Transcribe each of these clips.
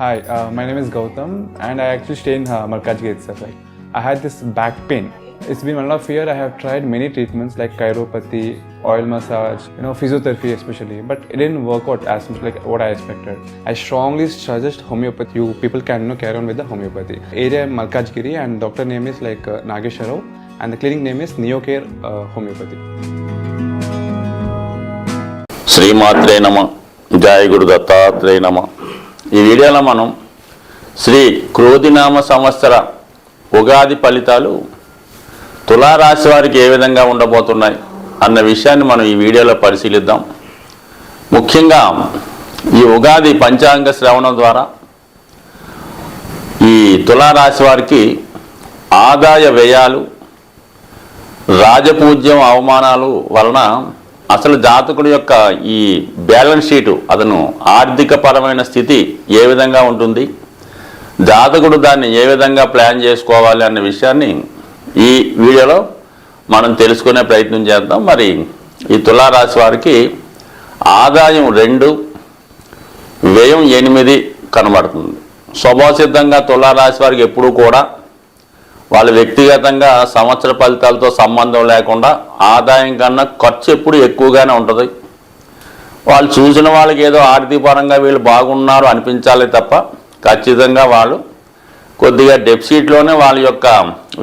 Hi, uh, my name is Gautam, and I actually stay in uh, Markajgate itself. Like, I had this back pain. It's been one and a half year. I have tried many treatments like chiropathy, oil massage, you know, physiotherapy especially, but it didn't work out as much like what I expected. I strongly suggest homeopathy. You people can you know, carry on with the homeopathy. Area Malkajgiri, and doctor name is like uh, Nagesharov, and the clinic name is Neocare uh, Homeopathy. శ్రీమాత్రే నమ జయ గురు దత్తాత్రేయ నమ ఈ వీడియోలో మనం శ్రీ క్రోధినామ సంవత్సర ఉగాది ఫలితాలు తులారాశి వారికి ఏ విధంగా ఉండబోతున్నాయి అన్న విషయాన్ని మనం ఈ వీడియోలో పరిశీలిద్దాం. ముఖ్యంగా ఈ ఉగాది పంచాంగ శ్రవణం ద్వారా ఈ తులారాశి వారికి ఆదాయ వ్యయాలు రాజపూజ్యం అవమానాలు వలన అసలు జాతకుడి యొక్క ఈ బ్యాలెన్స్ షీటు అతను ఆర్థిక పరమైన స్థితి ఏ విధంగా ఉంటుంది? జాతకుడు దాన్ని ఏ విధంగా ప్లాన్ చేసుకోవాలి అన్న విషయాన్ని ఈ వీడియోలో మనం తెలుసుకునే ప్రయత్నం చేద్దాం. మరి ఈ తులారాశి వారికి ఆదాయం రెండు వ్యయం ఎనిమిది కనబడుతుంది. స్వభావసిద్ధంగా తులారాశి వారికి ఎప్పుడూ కూడా వాళ్ళు వ్యక్తిగతంగా సంవత్సర ఫలితాలతో సంబంధం లేకుండా ఆదాయం కన్నా ఖర్చు ఎప్పుడు ఎక్కువగానే ఉంటుంది. వాళ్ళు చూసిన వాళ్ళకి ఏదో ఆర్థికపరంగా వీళ్ళు బాగున్నారు అనిపించాలి తప్ప ఖచ్చితంగా వాళ్ళు కొద్దిగా డెఫిసిట్లోనే వాళ్ళ యొక్క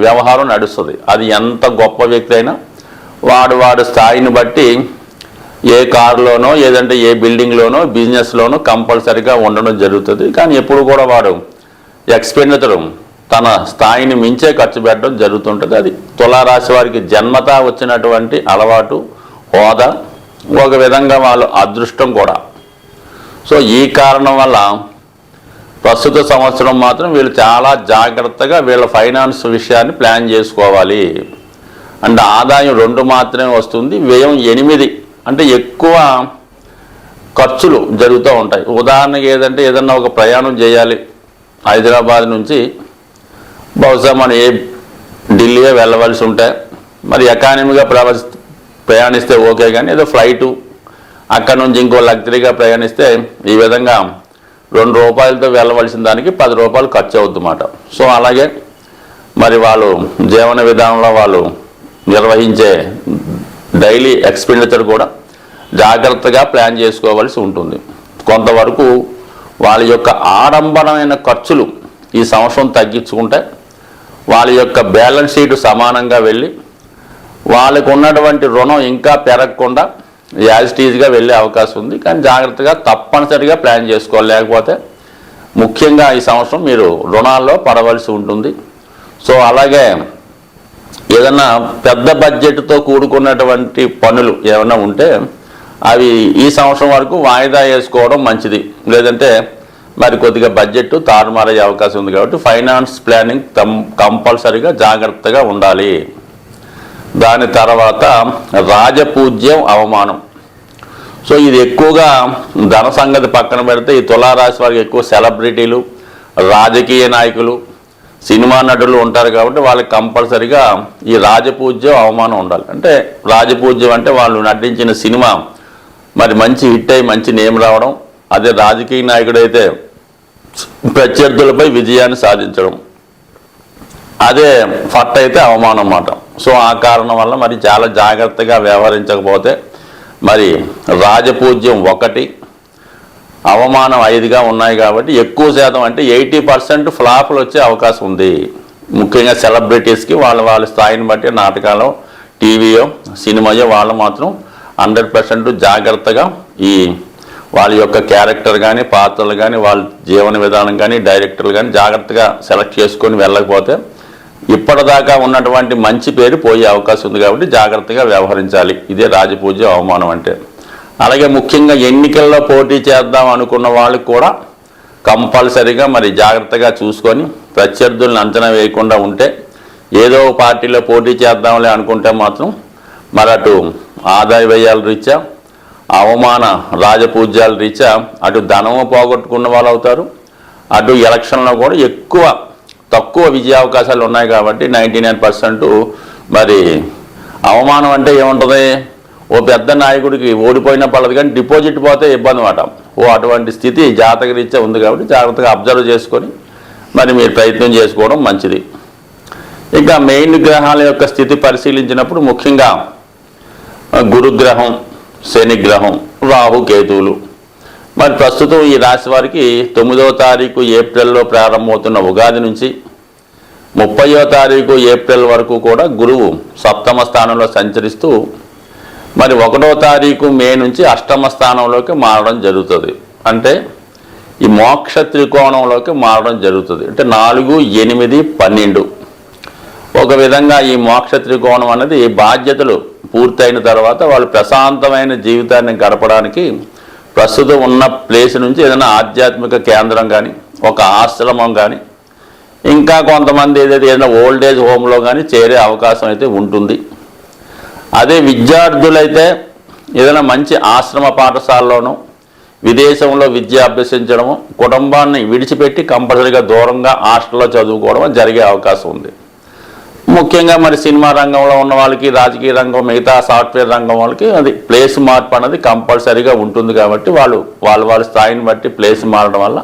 వ్యవహారం నడుస్తుంది. అది ఎంత గొప్ప వ్యక్తి అయినా వాడు వాడు స్థాయిని బట్టి ఏ కారులోనో ఏదంటే ఏ బిల్డింగ్లోనో బిజినెస్లోనో కంపల్సరిగా ఉండడం జరుగుతుంది. కానీ ఎప్పుడు కూడా వాడు ఎక్స్పెండిచర్. తన స్థాయిని మించే ఖర్చు పెట్టడం జరుగుతుంటుంది. అది తులారాశి వారికి జన్మతా వచ్చినటువంటి అలవాటు హోదా ఒక విధంగా వాళ్ళు అదృష్టం కూడా. సో ఈ కారణం వల్ల ప్రస్తుత సంవత్సరం మాత్రం వీళ్ళు చాలా జాగ్రత్తగా వీళ్ళ ఫైనాన్స్ విషయాన్ని ప్లాన్ చేసుకోవాలి. అంటే ఆదాయం రెండు మాత్రమే వస్తుంది. వ్యయం ఎనిమిది. అంటే ఎక్కువ ఖర్చులు జరుగుతూ ఉంటాయి. ఉదాహరణకి ఏదంటే ఏదన్నా ఒక ప్రయాణం చేయాలి. హైదరాబాద్ నుంచి బహుశా మనం ఏ ఢిల్లీయే వెళ్ళవలసి ఉంటే మరి ఎకానమీగా ప్రవ ప్రయాణిస్తే ఓకే కానీ ఏదో ఫ్లైటు అక్కడ నుంచి ఇంకో లగ్జరీగా ప్రయాణిస్తే ఈ విధంగా రెండు రూపాయలతో వెళ్ళవలసిన దానికి పది రూపాయలు ఖర్చు అవుతుందన్నమాట సో అలాగే మరి వాళ్ళు జీవన విధానంలో వాళ్ళు నిర్వహించే డైలీ ఎక్స్పెండిచర్ కూడా జాగ్రత్తగా ప్లాన్ చేసుకోవాల్సి ఉంటుంది. కొంతవరకు వాళ్ళ యొక్క ఆడంబరమైన ఖర్చులు ఈ సంవత్సరం తగ్గించుకుంటే వాళ్ళ యొక్క బ్యాలెన్స్ షీట్ సమానంగా వెళ్ళి వాళ్ళకు ఉన్నటువంటి రుణం ఇంకా పెరగకుండా యాజిటీజ్గా వెళ్ళే అవకాశం ఉంది. కానీ జాగ్రత్తగా తప్పనిసరిగా ప్లాన్ చేసుకోవాలి. లేకపోతే ముఖ్యంగా ఈ సంవత్సరం మీరు రుణాల్లో పడవలసి ఉంటుంది. సో అలాగే ఏదన్నా పెద్ద బడ్జెట్తో కూడుకున్నటువంటి పనులు ఏమైనా ఉంటే అవి ఈ సంవత్సరం వరకు వాయిదా వేసుకోవడం మంచిది. లేదంటే మరి కొద్దిగా బడ్జెట్ తారుమారయ్యే అవకాశం ఉంది కాబట్టి ఫైనాన్స్ ప్లానింగ్ కంపల్సరీగా జాగ్రత్తగా ఉండాలి. దాని తర్వాత రాజపూజ్యం అవమానం. సో ఇది ఎక్కువగా ధన సంగతి పక్కన పెడితే ఈ తులారాశి వారికి ఎక్కువ సెలబ్రిటీలు రాజకీయ నాయకులు సినిమా నటులు ఉంటారు కాబట్టి వాళ్ళకి కంపల్సరిగా ఈ రాజపూజ్యం అవమానం ఉండాలి. అంటే రాజపూజ్యం అంటే వాళ్ళు నటించిన సినిమా మరి మంచి హిట్ అయి మంచి నేమ్ రావడం అదే రాజకీయ నాయకుడైతే ప్రత్యర్థులపై విజయాన్ని సాధించడం. అదే ఫట్ అయితే అవమానం అన్నమాట. సో ఆ కారణం వల్ల మరి చాలా జాగ్రత్తగా వ్యవహరించకపోతే మరి రాజపూజ్యం ఒకటి అవమానం ఐదుగా ఉన్నాయి కాబట్టి ఎక్కువ శాతం అంటే ఎయిటీ పర్సెంట్ ఫ్లాపులు వచ్చే అవకాశం ఉంది. ముఖ్యంగా సెలబ్రిటీస్కి వాళ్ళ వాళ్ళ స్థాయిని బట్టి నాటకాలు టీవీయో సినిమాయో వాళ్ళు మాత్రం హండ్రెడ్ పర్సెంట్ జాగ్రత్తగా ఈ వాళ్ళ యొక్క క్యారెక్టర్ కానీ పాత్రలు కానీ వాళ్ళ జీవన విధానం కానీ డైరెక్టర్లు కానీ జాగ్రత్తగా సెలెక్ట్ చేసుకొని వెళ్ళకపోతే ఇప్పటిదాకా ఉన్నటువంటి మంచి పేరు పోయే అవకాశం ఉంది కాబట్టి జాగ్రత్తగా వ్యవహరించాలి. ఇదే రాజపూజ్య అవమానం అంటే. అలాగే ముఖ్యంగా ఎన్నికల్లో పోటీ చేద్దాం అనుకున్న వాళ్ళకి కూడా కంపల్సరీగా మరి జాగ్రత్తగా చూసుకొని ప్రత్యర్థులను అంచనా వేయకుండా ఉంటే ఏదో పార్టీలో పోటీ చేద్దాంలే అనుకుంటే మాత్రం మరి అటు ఆదాయ వ్యయాల రీత్యా అవమాన రాజపూజ్యాల రీత్యా అటు ధనము పోగొట్టుకున్న వాళ్ళు అవుతారు అటు ఎలక్షన్లో కూడా ఎక్కువ తక్కువ విజయ అవకాశాలు ఉన్నాయి కాబట్టి నైంటీ నైన్ పర్సెంట్ మరి అవమానం అంటే ఏముంటుంది? ఓ పెద్ద నాయకుడికి ఓడిపోయిన పడదు కానీ డిపాజిట్ పోతే ఇబ్బంది మాట ఓ అటువంటి స్థితి జాతకరీత్యా ఉంది కాబట్టి జాగ్రత్తగా అబ్జర్వ్ చేసుకొని మరి మీరు ప్రయత్నం చేసుకోవడం మంచిది. ఇంకా మెయిన్ గ్రహాల యొక్క స్థితి పరిశీలించినప్పుడు ముఖ్యంగా గురుగ్రహం శనిగ్రహం రాహు కేతువులు. మరి ప్రస్తుతం ఈ రాశి వారికి తొమ్మిదవ తారీఖు ఏప్రిల్లో ప్రారంభమవుతున్న ఉగాది నుంచి ముప్పయో తారీఖు ఏప్రిల్ వరకు కూడా గురువు సప్తమ స్థానంలో సంచరిస్తూ మరి ఒకటో తారీఖు మే నుంచి అష్టమ స్థానంలోకి మారడం జరుగుతుంది. అంటే ఈ మోక్ష త్రికోణంలోకి మారడం జరుగుతుంది. అంటే నాలుగు ఎనిమిది పన్నెండు. ఒక విధంగా ఈ మోక్ష త్రికోణం అనేది బాధ్యతలు పూర్తయిన తర్వాత వాళ్ళు ప్రశాంతమైన జీవితాన్ని గడపడానికి ప్రస్తుతం ఉన్న ప్లేస్ నుంచి ఏదైనా ఆధ్యాత్మిక కేంద్రం కానీ ఒక ఆశ్రమం కానీ ఇంకా కొంతమంది ఏదైతే ఏదైనా ఓల్డ్ ఏజ్ హోమ్లో కానీ చేరే అవకాశం అయితే ఉంటుంది. అదే విద్యార్థులైతే ఏదైనా మంచి ఆశ్రమ పాఠశాలలోనూ విదేశంలో విద్య అభ్యసించడము కుటుంబాన్ని విడిచిపెట్టి కంపల్సరీగా దూరంగా హాస్టల్లో చదువుకోవడం జరిగే అవకాశం ఉంది. ముఖ్యంగా మరి సినిమా రంగంలో ఉన్న వాళ్ళకి రాజకీయ రంగం మిగతా సాఫ్ట్వేర్ రంగం వాళ్ళకి అది ప్లేస్ మార్పు అనేది కంపల్సరీగా ఉంటుంది కాబట్టి వాళ్ళు వాళ్ళ వాళ్ళ స్థాయిని బట్టి ప్లేస్ మారడం వల్ల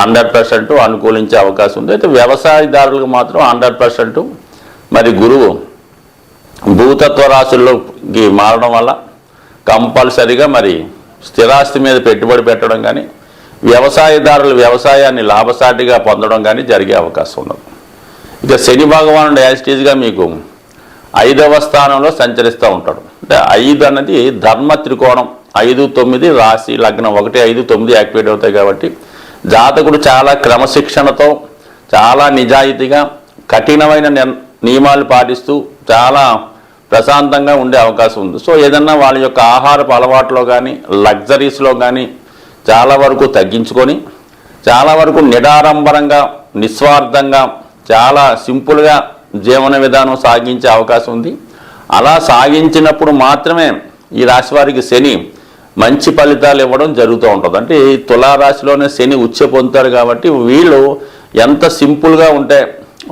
హండ్రెడ్ పర్సెంట్ అనుకూలించే అవకాశం ఉంది. అయితే వ్యవసాయదారులకు మాత్రం హండ్రెడ్ పర్సెంట్ మరి గురువు భూతత్వ రాశుల్లోకి మారడం వల్ల కంపల్సరిగా మరి స్థిరాస్తి మీద పెట్టుబడి పెట్టడం కానీ వ్యవసాయదారులు వ్యవసాయాన్ని లాభసాటిగా పొందడం కానీ జరిగే అవకాశం ఉండదు ఇక శని భగవానుడు యాజిటీజ్గా మీకు ఐదవ స్థానంలో సంచరిస్తూ ఉంటాడు. అంటే ఐదు అన్నది ధర్మ త్రికోణం. ఐదు తొమ్మిది రాశి లగ్నం. ఒకటి ఐదు తొమ్మిది యాక్టివేట్ అవుతాయి కాబట్టి జాతకుడు చాలా క్రమశిక్షణతో చాలా నిజాయితీగా కఠినమైన నియమాలు పాటిస్తూ చాలా ప్రశాంతంగా ఉండే అవకాశం ఉంది. సో ఏదన్నా వాళ్ళ యొక్క ఆహారపు అలవాట్లో కానీ లగ్జరీస్లో కానీ చాలా వరకు తగ్గించుకొని చాలా వరకు నిడారంభరంగా నిస్వార్థంగా చాలా సింపుల్గా జీవన విధానం సాగించే అవకాశం ఉంది. అలా సాగించినప్పుడు మాత్రమే ఈ రాశి వారికి శని మంచి ఫలితాలు ఇవ్వడం జరుగుతూ ఉంటుంది. అంటే ఈ తులారాశిలోనే శని ఉచ్చ పొందుతారు కాబట్టి వీళ్ళు ఎంత సింపుల్గా ఉంటే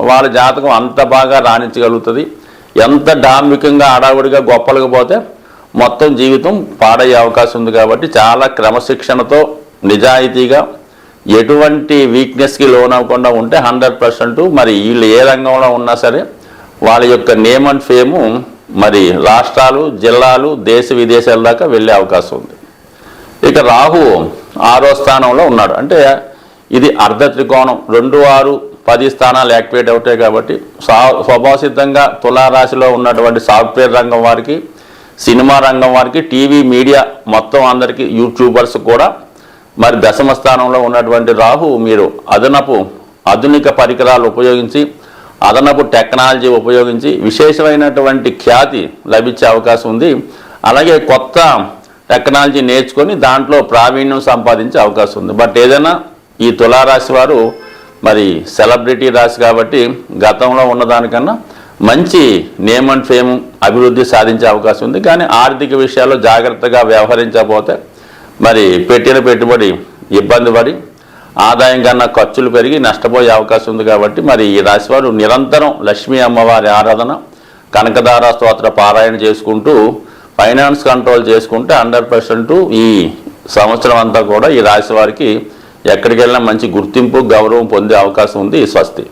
వాళ్ళ జాతకం అంత బాగా రాణించగలుగుతుంది. ఎంత డాంబికంగా హడావుడిగా గొప్పలకు పోతే మొత్తం జీవితం పాడయ్యే అవకాశం ఉంది కాబట్టి చాలా క్రమశిక్షణతో నిజాయితీగా ఎటువంటి వీక్నెస్కి లోన్ అవ్వకుండా ఉంటే హండ్రెడ్ పర్సెంట్ మరి వీళ్ళు ఏ రంగంలో ఉన్నా సరే వాళ్ళ యొక్క నేమ్ అండ్ ఫేము మరి రాష్ట్రాలు జిల్లాలు దేశ విదేశాల దాకా వెళ్ళే అవకాశం ఉంది. ఇక రాహు ఆరో స్థానంలో ఉన్నాడు. అంటే ఇది అర్ధ త్రికోణం. రెండు ఆరు పది స్థానాలు యాక్టివేట్ అవుతాయి కాబట్టి సా స్వభావసిద్ధంగా తులారాశిలో ఉన్నటువంటి సాఫ్ట్వేర్ రంగం వారికి సినిమా రంగం వారికి టీవీ మీడియా మొత్తం అందరికీ యూట్యూబర్స్ కూడా మరి దశమ స్థానంలో ఉన్నటువంటి రాహు మీరు అదనపు ఆధునిక పరికరాలు ఉపయోగించి అదనపు టెక్నాలజీ ఉపయోగించి విశేషమైనటువంటి ఖ్యాతి లభించే అవకాశం ఉంది. అలాగే కొత్త టెక్నాలజీ నేర్చుకొని దాంట్లో ప్రావీణ్యం సంపాదించే అవకాశం ఉంది. బట్ ఏదైనా ఈ తులారాశి వారు మరి సెలబ్రిటీ రాశి కాబట్టి గతంలో ఉన్నదానికన్నా మంచి నేమ్ అండ్ ఫేమ్ అభివృద్ధి సాధించే అవకాశం ఉంది. కానీ ఆర్థిక విషయాల్లో జాగ్రత్తగా వ్యవహరించకపోతే మరి పెట్టిన పెట్టుబడి ఇబ్బంది పడి ఆదాయం కన్నా ఖర్చులు పెరిగి నష్టపోయే అవకాశం ఉంది కాబట్టి మరి ఈ రాశివారు నిరంతరం లక్ష్మీ అమ్మవారి ఆరాధన కనకదార స్తోత్ర పారాయణ చేసుకుంటూ ఫైనాన్స్ కంట్రోల్ చేసుకుంటే హండ్రెడ్ పర్సెంట్ ఈ సంవత్సరం అంతా కూడా ఈ రాశి వారికి ఎక్కడికి వెళ్ళినా మంచి గుర్తింపు గౌరవం పొందే అవకాశం ఉంది ఈ స్వస్తి.